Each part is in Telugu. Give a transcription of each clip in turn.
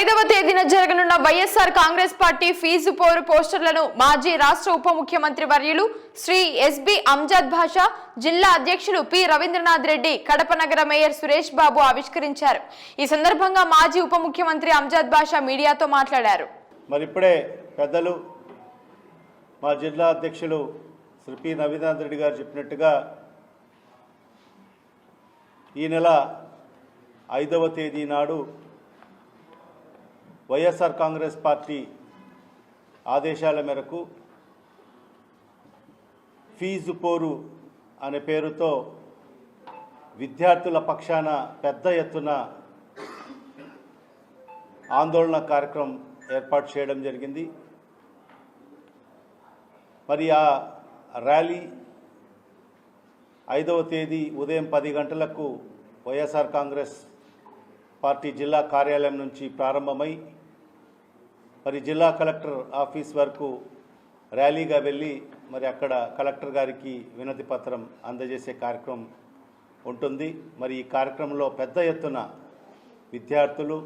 ఐదవ తేదీన జరగనున్న వైఎస్ఆర్ కాంగ్రెస్ పార్టీ ఫీజు పోరు పోస్టర్లను మాజీ రాష్ట్ర ఉప ముఖ్యమంత్రి వర్యులు శ్రీ ఎస్బి అంజద్ భాషా జిల్లా అధ్యక్షులు పి రవీంద్రనాథ్ రెడ్డి కడప నగర మేయర్ సురేష్ బాబు ఆవిష్కరించారు. ఈ సందర్భంగా మాజీ ఉప ముఖ్యమంత్రి అంజద్ భాషా మీడియాతో మాట్లాడారు. మరి ఇప్పుడే పెద్దలు మా జిల్లా అధ్యక్షులు శ్రీ పి రవీంద్రనాథ్ రెడ్డి గారు చెప్పినట్టుగా ఈ నెల ఐదవ తేదీ నాడు వైఎస్ఆర్ కాంగ్రెస్ పార్టీ ఆదేశాల మేరకు ఫీజు పోరు అనే పేరుతో విద్యార్థుల పక్షాన పెద్ద ఎత్తున ఆందోళన కార్యక్రమం ఏర్పాటు చేయడం జరిగింది. మరి ఆ ర్యాలీ ఐదవ తేదీ ఉదయం పది గంటలకు వైఎస్ఆర్ కాంగ్రెస్ పార్టీ జిల్లా కార్యాలయం నుంచి ప్రారంభమై మరి జిల్లా కలెక్టర్ ఆఫీస్ వరకు ర్యాలీగా వెళ్ళి మరి అక్కడ కలెక్టర్ గారికి వినతి పత్రం అందజేసే కార్యక్రమం ఉంటుంది. మరి ఈ కార్యక్రమంలో పెద్ద ఎత్తున విద్యార్థులు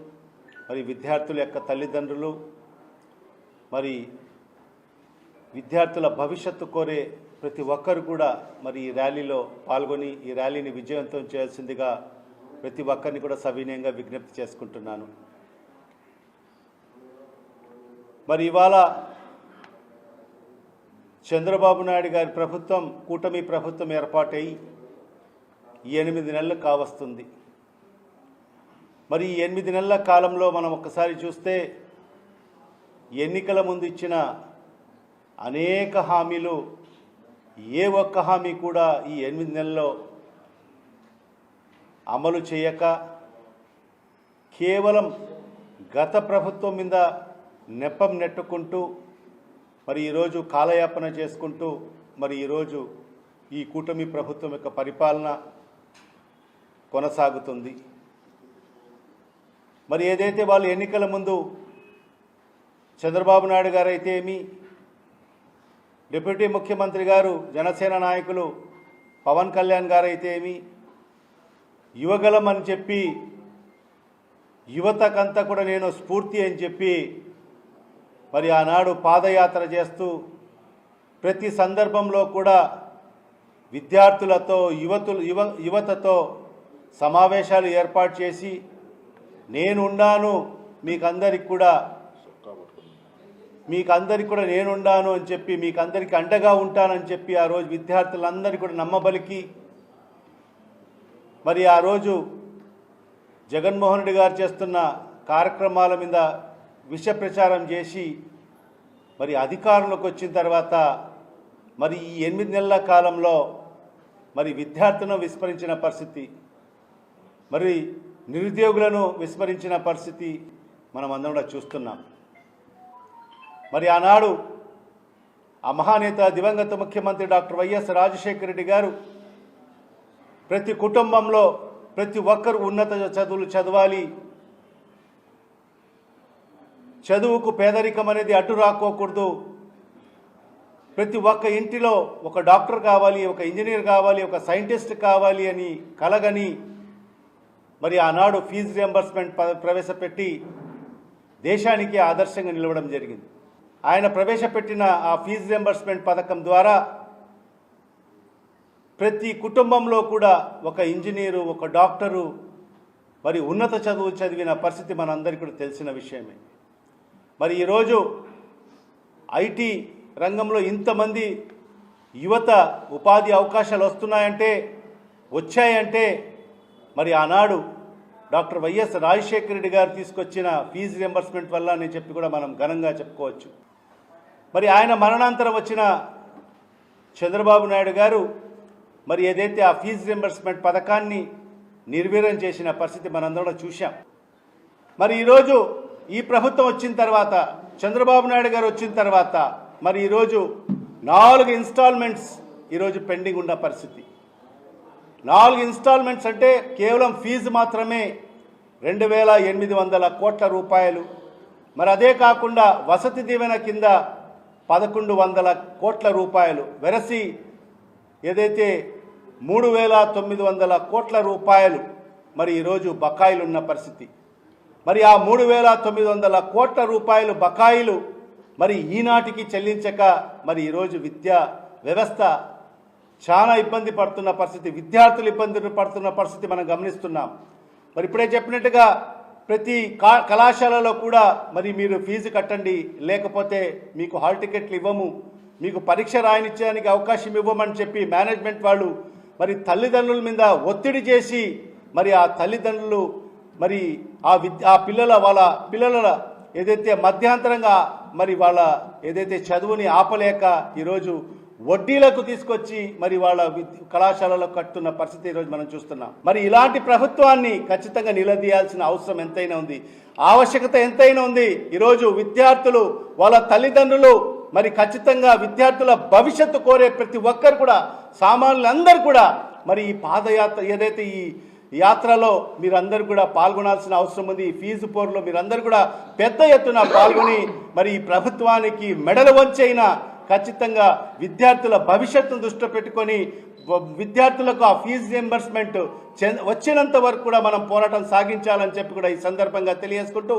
మరి విద్యార్థుల యొక్క తల్లిదండ్రులు మరి విద్యార్థుల భవిష్యత్తు కోరే ప్రతి ఒక్కరు కూడా మరి ఈ ర్యాలీలో పాల్గొని ఈ ర్యాలీని విజయవంతం చేయాల్సిందిగా ప్రతి ఒక్కరిని కూడా సవినయంగా విజ్ఞప్తి చేసుకుంటున్నాను. మరి ఇవాళ చంద్రబాబు నాయుడు గారి ప్రభుత్వం కూటమి ప్రభుత్వం ఏర్పాటై ఎనిమిది నెలలు కావస్తుంది. మరి ఈ ఎనిమిది నెలల కాలంలో మనం ఒక్కసారి చూస్తే ఎన్నికల ముందు ఇచ్చిన అనేక హామీలు ఏ ఒక్క హామీ కూడా ఈ ఎనిమిది నెలల్లో అమలు చేయక కేవలం గత ప్రభుత్వం మీద నెప్పం నెట్టుకుంటూ మరి ఈరోజు కాలయాపన చేసుకుంటూ మరి ఈరోజు ఈ కూటమి ప్రభుత్వం యొక్క పరిపాలన కొనసాగుతుంది. మరి ఏదైతే వాళ్ళు ఎన్నికల ముందు చంద్రబాబు నాయుడు గారు అయితే ఏమి డిప్యూటీ ముఖ్యమంత్రి గారు జనసేన నాయకులు పవన్ కళ్యాణ్ గారు అయితే ఏమి యువగలం అని చెప్పి యువతకంతా కూడా నేను స్ఫూర్తి అని చెప్పి మరి ఆనాడు పాదయాత్ర చేస్తూ ప్రతి సందర్భంలో కూడా విద్యార్థులతో యువతులు యువ యువతతో సమావేశాలు ఏర్పాటు చేసి నేనున్నాను మీకందరికి కూడా మీకు అందరికి కూడా నేనుండాను అని చెప్పి మీకందరికి అండగా ఉంటానని చెప్పి ఆ రోజు విద్యార్థులందరికీ కూడా నమ్మబలికి మరి ఆ రోజు జగన్మోహన్ రెడ్డి గారు చేస్తున్న కార్యక్రమాల మీద విష ప్రచారం చేసి మరి అధికారంలోకి వచ్చిన తర్వాత మరి ఈ ఎనిమిది నెలల కాలంలో మరి విద్యార్థులను విస్మరించిన పరిస్థితి మరి నిరుద్యోగులను విస్మరించిన పరిస్థితి మనం అందరం కూడా చూస్తున్నాం. మరి ఆనాడు ఆ మహానేత దివంగత ముఖ్యమంత్రి డాక్టర్ వైఎస్ రాజశేఖర రెడ్డి గారు ప్రతి కుటుంబంలో ప్రతి ఒక్కరు ఉన్నత చదువులు చదవాలి చదువుకు పేదరికం అనేది అడ్డు రాకోకూడదు. ప్రతి ఒక్క ఇంటిలో ఒక డాక్టర్ కావాలి ఒక ఇంజనీర్ కావాలి ఒక సైంటిస్ట్ కావాలి అని కలగని మరి ఆనాడు ఫీజు రియంబర్స్మెంట్ ప- ప్రవేశపెట్టి దేశానికి ఆదర్శంగా నిలవడం జరిగింది. ఆయన ప్రవేశపెట్టిన ఆ ఫీజు రియంబర్స్మెంట్ పథకం ద్వారా ప్రతి కుటుంబంలో కూడా ఒక ఇంజనీరు ఒక డాక్టరు మరి ఉన్నత చదువు చదివిన పరిస్థితి మనందరికీ కూడా తెలిసిన విషయమే. మరి ఈరోజు ఐటీ రంగంలో ఇంతమంది యువత ఉపాధి అవకాశాలు వస్తున్నాయంటే వచ్చాయంటే మరి ఆనాడు డాక్టర్ వైఎస్ రాజశేఖర రెడ్డి గారు తీసుకొచ్చిన ఫీజు రియంబర్స్మెంట్ వల్ల అని చెప్పి కూడా మనం ఘనంగా చెప్పుకోవచ్చు. మరి ఆయన మరణాంతరం వచ్చిన చంద్రబాబు నాయుడు గారు మరి ఏదైతే ఆ ఫీజు రియంబర్స్మెంట్ పథకాన్ని నిర్వీర్యం చేసిన పరిస్థితి మనందరం చూశాం. మరి ఈరోజు ఈ ప్రభుత్వం వచ్చిన తర్వాత చంద్రబాబు నాయుడు గారు వచ్చిన తర్వాత మరి ఈరోజు నాలుగు ఇన్స్టాల్మెంట్స్ ఈరోజు పెండింగ్ ఉన్న పరిస్థితి. నాలుగు ఇన్స్టాల్మెంట్స్ అంటే కేవలం ఫీజు మాత్రమే రెండు వేల ఎనిమిది వందల కోట్ల రూపాయలు. మరి అదే కాకుండా వసతి దీవెన కింద పదకొండు వందల కోట్ల రూపాయలు. వెరసి ఏదైతే మూడు వేల తొమ్మిది వందల కోట్ల రూపాయలు మరి ఈరోజు బకాయిలున్న పరిస్థితి. మరి ఆ మూడు వేల తొమ్మిది వందల కోట్ల రూపాయలు బకాయిలు మరి ఈనాటికి చెల్లించక మరి ఈరోజు విద్యా వ్యవస్థ చాలా ఇబ్బంది పడుతున్న పరిస్థితి విద్యార్థులు ఇబ్బందులు పడుతున్న పరిస్థితి మనం గమనిస్తున్నాం. మరి ఇప్పుడే చెప్పినట్టుగా ప్రతి కళాశాలలో కూడా మరి మీరు ఫీజు కట్టండి లేకపోతే మీకు హాల్ టికెట్లు ఇవ్వము మీకు పరీక్ష రాయనిచ్చడానికి అవకాశం ఇవ్వమని చెప్పి మేనేజ్మెంట్ వాళ్ళు మరి తల్లిదండ్రుల మీద ఒత్తిడి చేసి మరి ఆ తల్లిదండ్రులు మరి ఆ విద్య ఆ పిల్లల వాళ్ళ పిల్లల ఏదైతే మధ్యాంతరంగా మరి వాళ్ళ ఏదైతే చదువుని ఆపలేక ఈరోజు వడ్డీలకు తీసుకొచ్చి మరి వాళ్ళ కళాశాలలో కట్టున్న పరిస్థితి ఈరోజు మనం చూస్తున్నాం. మరి ఇలాంటి ప్రభుత్వాన్ని ఖచ్చితంగా నిలదీయాల్సిన అవసరం ఎంతైనా ఉంది. ఆవశ్యకత ఎంతైనా ఉంది. ఈరోజు విద్యార్థులు వాళ్ళ తల్లిదండ్రులు మరి ఖచ్చితంగా విద్యార్థుల భవిష్యత్తు కోరే ప్రతి ఒక్కరు కూడా సామాన్యులందరూ కూడా మరి ఈ పాదయాత్ర ఏదైతే ఈ యాత్రలో మీరందరూ కూడా పాల్గొనాల్సిన అవసరం ఉంది. ఈ ఫీజు పోరులో మీరందరూ కూడా పెద్ద ఎత్తున పాల్గొని మరి ఈ ప్రభుత్వానికి మెడలు వంచైనా ఖచ్చితంగా విద్యార్థుల భవిష్యత్తును దృష్టిలో పెట్టుకొని విద్యార్థులకు ఆ ఫీజు రియంబర్స్మెంట్ వచ్చినంత వరకు కూడా మనం పోరాటం సాగించాలని చెప్పి కూడా ఈ సందర్భంగా తెలియజేసుకుంటూ